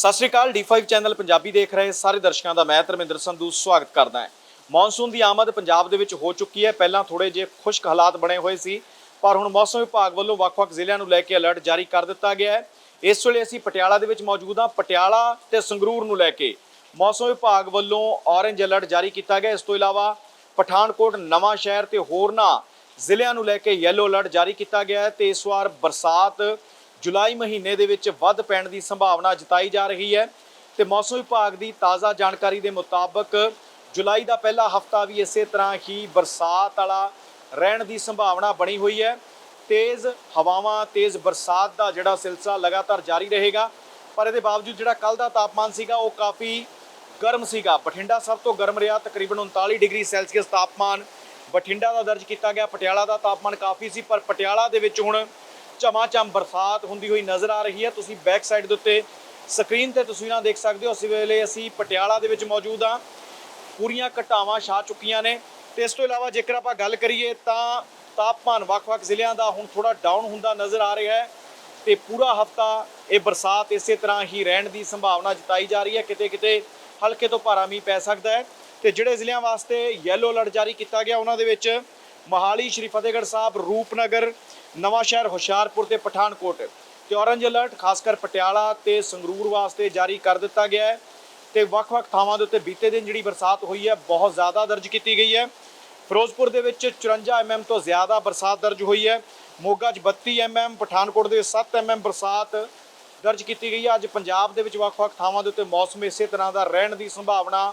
ਸਤਿ ਸ਼੍ਰੀ ਅਕਾਲ D5 channel Punjabi ਦੇਖ ਰਹੇ ਸਾਰੇ ਦਰਸ਼ਕਾਂ ਦਾ, ਮੈਂ ਧਰਮਿੰਦਰ ਸੰਧੂ ਸਵਾਗਤ ਕਰਦਾ ਹਾਂ। ਮੌਨਸੂਨ ਦੀ ਆਮਦ ਪੰਜਾਬ ਦੇ ਵਿੱਚ ਹੋ ਚੁੱਕੀ ਹੈ। ਪਹਿਲਾਂ ਥੋੜੇ ਜਿਹੇ ਖੁਸ਼ਕ ਹਾਲਾਤ ਬਣੇ ਹੋਏ ਸੀ, ਪਰ ਹੁਣ ਮੌਸਮ ਵਿਭਾਗ ਵੱਲੋਂ ਵੱਖ-ਵੱਖ ਜ਼ਿਲ੍ਹਿਆਂ ਨੂੰ ਲੈ ਕੇ ਅਲਰਟ ਜਾਰੀ ਕਰ ਦਿੱਤਾ ਗਿਆ ਹੈ। ਇਸ ਵੇਲੇ ਅਸੀਂ ਪਟਿਆਲਾ ਦੇ ਵਿੱਚ ਮੌਜੂਦ ਹਾਂ। ਪਟਿਆਲਾ ਤੇ ਸੰਗਰੂਰ ਨੂੰ ਲੈ ਕੇ ਮੌਸਮ ਵਿਭਾਗ ਵੱਲੋਂ ਔਰੇਂਜ ਅਲਰਟ ਜਾਰੀ ਕੀਤਾ ਗਿਆ। ਇਸ ਤੋਂ ਇਲਾਵਾ ਪਠਾਨਕੋਟ, ਨਵਾਂ ਸ਼ਹਿਰ ਤੇ ਹੋਰਨਾਂ ਜ਼ਿਲ੍ਹਿਆਂ ਨੂੰ ਲੈ ਕੇ ਯੈਲੋ ਅਲਰਟ ਜਾਰੀ ਕੀਤਾ ਗਿਆ ਹੈ ਤੇ ਇਸ ਵਾਰ ਬਰਸਾਤ ਜੁਲਾਈ ਮਹੀਨੇ ਦੇ ਵਿੱਚ ਵੱਧ ਪੈਣ ਦੀ ਸੰਭਾਵਨਾ ਜਤਾਈ ਜਾ ਰਹੀ ਹੈ ਤੇ ਮੌਸਮ ਵਿਭਾਗ ਦੀ ਤਾਜ਼ਾ ਜਾਣਕਾਰੀ ਦੇ ਮੁਤਾਬਕ ਜੁਲਾਈ ਦਾ ਪਹਿਲਾ ਹਫਤਾ ਵੀ ਇਸੇ ਤਰ੍ਹਾਂ ਹੀ ਬਰਸਾਤ ਵਾਲਾ ਰਹਿਣ ਦੀ ਸੰਭਾਵਨਾ ਬਣੀ ਹੋਈ ਹੈ। ਤੇਜ਼ ਹਵਾਵਾਂ, ਤੇਜ਼ ਬਰਸਾਤ ਦਾ ਜਿਹੜਾ ਸਿਲਸਿਲਾ ਲਗਾਤਾਰ ਜਾਰੀ ਰਹੇਗਾ, ਪਰ ਇਹਦੇ ਬਾਵਜੂਦ ਜਿਹੜਾ ਕੱਲ ਦਾ ਤਾਪਮਾਨ ਸੀਗਾ, ਉਹ ਕਾਫੀ ਗਰਮ ਸੀਗਾ। ਬਠਿੰਡਾ ਸਭ ਤੋਂ ਗਰਮ ਰਿਹਾ, ਤਕਰੀਬਨ 39 ਡਿਗਰੀ ਸੈਲਸੀਅਸ ਤਾਪਮਾਨ। ਬਠਿੰਡਾ ਦਾ ਦਰਜ ਕੀਤਾ ਗਿਆ, ਪਟਿਆਲਾ ਦਾ ਤਾਪਮਾਨ ਕਾਫੀ ਸੀ, ਪਰ ਪਟਿਆਲਾ ਦੇ ਵਿੱਚ ਹੁਣ ਝਮਾਝਮ ਬਰਸਾਤ ਹੁੰਦੀ ਹੋਈ ਨਜ਼ਰ ਆ ਰਹੀ ਹੈ। ਤੁਸੀਂ ਬੈਕ ਸਾਈਡ ਦੇ ਉੱਤੇ ਸਕਰੀਨ ਤੇ ਤਸਵੀਰਾਂ ਦੇਖ ਸਕਦੇ ਹੋ ਇਸ ਵੇਲੇ ਅਸੀਂ ਪਟਿਆਲਾ ਦੇ ਵਿੱਚ ਮੌਜੂਦ ਹਾਂ। ਪੂਰੀਆਂ ਘਟਾਵਾਂ ਛਾ ਚੁੱਕੀਆਂ ਨੇ। ਤੇ ਇਸ ਤੋਂ ਇਲਾਵਾ ਜੇਕਰ ਆਪਾਂ ਗੱਲ ਕਰੀਏ ਤਾਂ ਤਾਪਮਾਨ ਵੱਖ-ਵੱਖ ਜ਼ਿਲ੍ਹਿਆਂ ਦਾ ਹੁਣ ਥੋੜਾ ਡਾਊਨ ਹੁੰਦਾ ਨਜ਼ਰ ਆ ਰਿਹਾ ਹੈ। ਤੇ ਪੂਰਾ ਹਫਤਾ ਇਹ ਬਰਸਾਤ ਇਸੇ ਤਰ੍ਹਾਂ ਹੀ ਰਹਿਣ ਦੀ ਸੰਭਾਵਨਾ ਜਤਾਈ ਜਾ ਰਹੀ ਹੈ। ਕਿਤੇ-ਕਿਤੇ ਹਲਕੇ ਤੋਂ ਭਾਰਾ ਮੀਂਹ ਪੈ ਸਕਦਾ ਹੈ। ਤੇ ਜਿਹੜੇ ਜ਼ਿਲ੍ਹਿਆਂ ਵਾਸਤੇ ਯੈਲੋ ਅਲਰਟ ਜਾਰੀ ਕੀਤਾ ਗਿਆ, ਉਹਨਾਂ ਦੇ ਵਿੱਚ ਮੋਹਾਲੀ ਸ਼੍ਰੀ ਫਤਿਹਗੜ੍ਹ ਸਾਹਿਬ ਰੂਪਨਗਰ, ਨਵਾਂ ਸ਼ਹਿਰ ਹੁਸ਼ਿਆਰਪੁਰ ਤੇ ਪਠਾਨਕੋਟ। ਤੇ ਔਰੰਜ ਅਲਰਟ ਖਾਸ ਕਰ ਪਟਿਆਲਾ ਤੇ ਸੰਗਰੂਰ ਵਾਸਤੇ ਜਾਰੀ ਕਰ ਦਿੱਤਾ ਗਿਆ ਹੈ। ਤੇ ਵੱਖ-ਵੱਖ ਥਾਵਾਂ ਦੇ ਉੱਤੇ ਬੀਤੇ ਦਿਨ ਜਿਹੜੀ ਬਰਸਾਤ ਹੋਈ ਹੈ, ਬਹੁਤ ਜ਼ਿਆਦਾ ਦਰਜ ਕੀਤੀ ਗਈ ਹੈ। ਫਿਰੋਜ਼ਪੁਰ ਦੇ ਵਿੱਚ 54 ਐਮਐਮ ਤੋਂ ਜ਼ਿਆਦਾ ਬਰਸਾਤ ਦਰਜ ਹੋਈ ਹੈ। ਮੋਗਾ 'ਚ 32 ਐਮਐਮ ਪਠਾਨਕੋਟ ਦੇ 7 ਐਮਐਮ ਬਰਸਾਤ ਦਰਜ ਕੀਤੀ ਗਈ ਹੈ। ਅੱਜ ਪੰਜਾਬ ਦੇ ਵਿੱਚ ਵੱਖ-ਵੱਖ ਥਾਵਾਂ ਦੇ ਉੱਤੇ ਮੌਸਮ ਇਸੇ ਤਰ੍ਹਾਂ ਦਾ ਰਹਿਣ ਦੀ ਸੰਭਾਵਨਾ